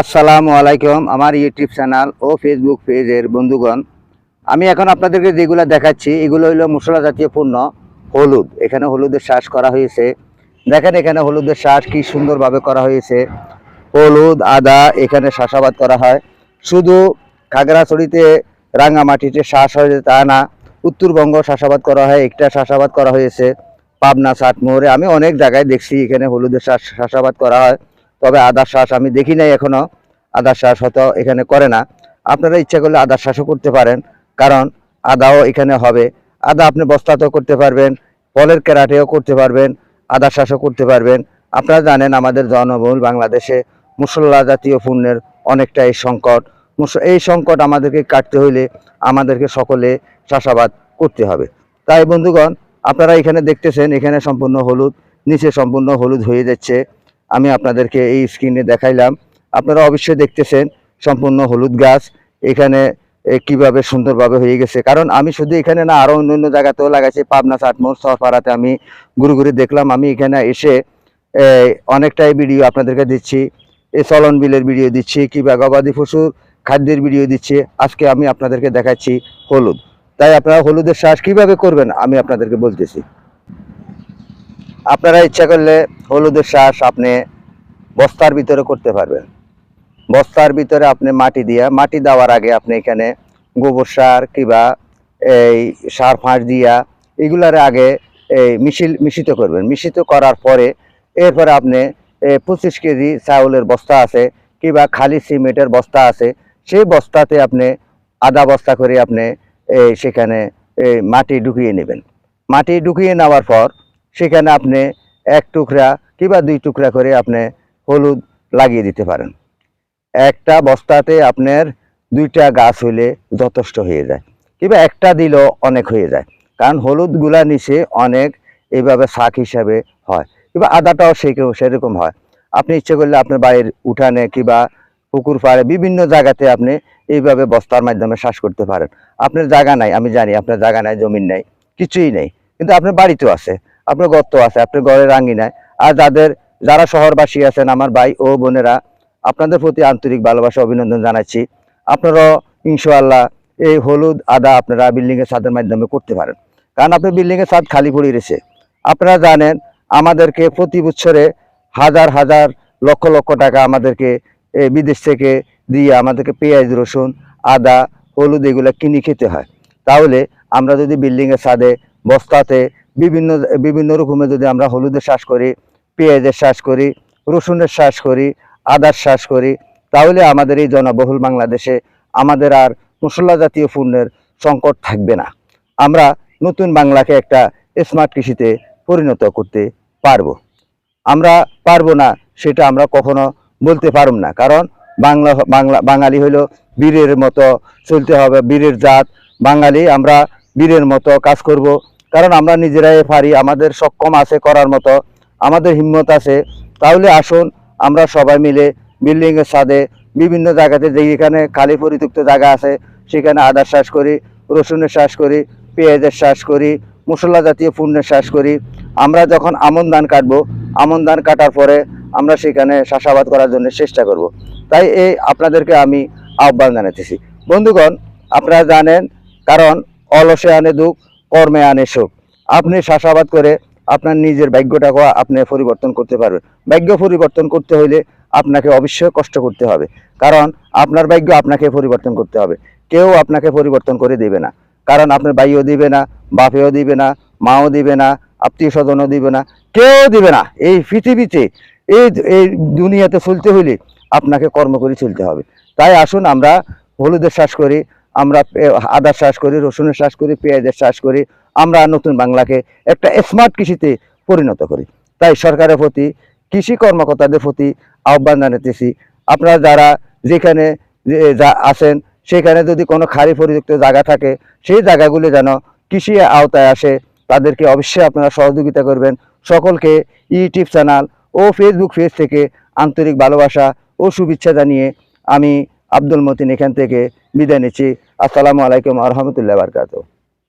আসসালামু আলাইকুম, আমার ইউটিউব চ্যানেল ও ফেসবুক পেজের বন্ধুগণ। আমি এখন আপনাদেরকে যেগুলো দেখাচ্ছি, এগুলো হলো মশলা জাতীয় পণ্য, হলুদ। এখানে হলুদের শ্বাস করা হয়েছে। দেখেন এখানে হলুদের শ্বাস কি সুন্দরভাবে করা হয়েছে। হলুদ, আদা, এখানে চাষাবাদ করা হয়। শুধু খাগড়াছড়িতে রাঙামাটিতে শ্বাস হয়েছে তা না, উত্তরবঙ্গ চাষাবাদ করা হয়, একটা চাষাবাদ করা হয়েছে, পাবনা, চাটমোহরে। আমি অনেক জায়গায় দেখছি এখানে হলুদের শ্বাস চাষাবাদ করা হয়। তবে আদার শ্বাস আমি দেখি নাই এখনও। আদার শ্বাস হয়তো এখানে করে না। আপনারা ইচ্ছা করলে আদার শ্বাসও করতে পারেন, কারণ আদাও এখানে হবে। আদা আপনি বস্তাতেও করতে পারবেন, ফলের ক্যারাটেও করতে পারবেন, আদার শ্বাসও করতে পারবেন। আপনারা জানেন আমাদের জনবহুল বাংলাদেশে মুসল্লা জাতীয় পণ্যের অনেকটাই সংকট। এই সংকট আমাদেরকে কাটতে হইলে আমাদেরকে সকলে চাষাবাদ করতে হবে। তাই বন্ধুগণ, আপনারা এখানে দেখতেছেন, এখানে সম্পূর্ণ হলুদ, নিচে সম্পূর্ণ হলুদ হয়ে যাচ্ছে। আমি আপনাদেরকে এই স্ক্রিনে দেখাইলাম। আপনারা অবশ্যই দেখতেছেন সম্পূর্ণ হলুদ গাছ। এখানে এ, কীভাবে সুন্দরভাবে হয়ে গেছে। কারণ আমি শুধু এখানে না আরও অন্য অন্য জায়গাতেও লাগাইছি। পাবনা চাটমোর সরপাড়াতে আমি ঘুরে ঘুরে দেখলাম। আমি এখানে এসে অনেকটাই ভিডিও আপনাদেরকে দিচ্ছি। এই চলন বিলের ভিডিও দিচ্ছি কিংবা গবাদি পশুর খাদ্যের ভিডিও দিচ্ছি। আজকে আমি আপনাদেরকে দেখাচ্ছি হলুদ। তাই আপনারা হলুদের শ্বাস কীভাবে করবেন আমি আপনাদেরকে বলতেছি। আপনারা ইচ্ছা করলে হলুদের শ্বাস আপনি বস্তার ভিতরে করতে পারবেন। বস্তার ভিতরে আপনি মাটি দিয়া, মাটি দেওয়ার আগে আপনি এখানে গোবর সার কিংবা এই সার ফাঁস দিয়া এগুলার আগে এই মিশিল মিশ্রিত করবেন। মিশ্রিত করার পরে এরপরে আপনি পঁচিশ কেজি চাউলের বস্তা আছে কিংবা খালি সিমেন্টের বস্তা আছে, সেই বস্তাতে আপনি আধা বস্তা করে আপনি এই সেখানে মাটি ঢুকিয়ে নেবেন। মাটি ঢুকিয়ে নেওয়ার পর সেখানে আপনি এক টুকরা কিংবা দুই টুকরা করে আপনি হলুদ লাগিয়ে দিতে পারেন। একটা বস্তাতে আপনার দুইটা গাছ হইলে যথেষ্ট হয়ে যায় কিংবা একটা দিলেও অনেক হয়ে যায়। কারণ হলুদগুলা নিচে অনেক এইভাবে শাক হিসাবে হয় কিংবা আদাটাও সেই সেরকম হয়। আপনি ইচ্ছে করলে আপনার বাড়ির উঠানে কিংবা পুকুর পাড়ে বিভিন্ন জায়গাতে আপনি এইভাবে বস্তার মাধ্যমে শ্বাস করতে পারেন। আপনার জায়গা নাই, আমি জানি আপনার জায়গা নাই, জমিন নাই, কিছুই নেই, কিন্তু আপনার বাড়িতেও আছে। আপনার গর্ত আছে, আপনার ঘরের আঙ্গিনায় আর যাদের, যারা শহরবাসী আছেন, আমার ভাই ও বোনেরা, আপনাদের প্রতি আন্তরিক ভালোবাসা, অভিনন্দন জানাচ্ছি। আপনারাও ইনশাআল্লাহ এই হলুদ আদা আপনারা বিল্ডিং এর ছাদের মাধ্যমে করতে পারেন। কারণ আপনার বিল্ডিং এর ছাদ খালি পড়ে রয়েছে। আপনারা জানেন, আমাদেরকে প্রতি বছরে হাজার হাজার, লক্ষ লক্ষ টাকা আমাদেরকে বিদেশ থেকে দিয়ে আমাদেরকে পেঁয়াজ, রসুন, আদা, হলুদ এগুলো কিনে খেতে হয়। তাহলে আমরা যদি বিল্ডিং এর ছাদে বস্তাতে বিভিন্ন বিভিন্ন রকমের যদি আমরা হলুদের শ্বাস করি, পেঁয়াজের শ্বাস করি, রসুনের শ্বাস করি, আদার শ্বাস করি, তাহলে আমাদের এই জনবহুল বাংলাদেশে আমাদের আর মশলা জাতীয় পণ্যের সংকট থাকবে না। আমরা নতুন বাংলাকে একটা স্মার্ট কৃষিতে পরিণত করতে পারব। আমরা পারব না সেটা আমরা কখনো বলতে পারব না। কারণ বাংলা বাংলা, বাঙালি হলো বীরের মতো চলতে হবে, বীরের জাত। বাঙালি, আমরা বীরের মতো কাজ করব কারণ আমরা নিজেরাই পারি, আমাদের সক্ষম আছে করার মতো, আমাদের হিম্মত আছে। তাহলে আসুন আমরা সবাই মিলে বিল্ডিংয়ের ছাদে বিভিন্ন জায়গাতে যেখানে খালি পরিত্যক্ত জায়গা আছে, সেখানে আদার শ্বাস করি, রসুনের শ্বাস করি, পেঁয়াজের শ্বাস করি, মশলা জাতীয় পণ্যের শ্বাস করি। আমরা যখন আমন ধান কাটবো, আমন ধান কাটার পরে আমরা সেখানে চাষাবাদ করার জন্য চেষ্টা করব। তাই এই আপনাদেরকে আমি আহ্বান জানাতেছি। বন্ধুগণ, আপনারা জানেন, কারণ অলসে আনে দুঃখ কর্মে আনে সুখ। আপনি চাষাবাদ করে আপনার নিজের ভাগ্যটাকে আপনি পরিবর্তন করতে পারবেন। ভাগ্য পরিবর্তন করতে হইলে আপনাকে অবশ্যই কষ্ট করতে হবে। কারণ আপনার ভাগ্য আপনাকে পরিবর্তন করতে হবে। কেউ আপনাকে পরিবর্তন করে দেবে না। কারণ আপনার ভাইও দিবে না, বাপেও দিবে না, মাও দিবে না আত্মীয় স্বজনও দিবে না, কেউ দিবে না। এই পৃথিবীতে, এই এই দুনিয়াতে চলতে হইলে আপনাকে কর্ম করে চলতে হবে। তাই আসুন আমরা হলুদের শ্বাস করি। আমরা আদার শ্বাস করি রসুনের চাষ করি, পেঁয়াজের চাষ করি, আমরা নতুন বাংলাকে একটা স্মার্ট কৃষিতে পরিণত করি। তাই সরকারের প্রতি, কৃষি কর্মকর্তাদের প্রতি আহ্বান জানাতেছি। আপনারা যারা যেখানে আছেন, সেখানে যদি কোনো খালি পরিযুক্ত জায়গা থাকে, সেই জায়গাগুলি যেন কৃষি আওতায় আসে, তাদেরকে অবশ্যই আপনারা সহযোগিতা করবেন। সকলকে ইউটিউব চ্যানেল ও ফেসবুক পেজ থেকে আন্তরিক ভালোবাসা ও শুভেচ্ছা জানিয়ে আমি আব্দুল মতিন এখান থেকে বিদায় নিচ্ছি। আসসালামু আলাইকুম আহমতুল্লাহ বারকাত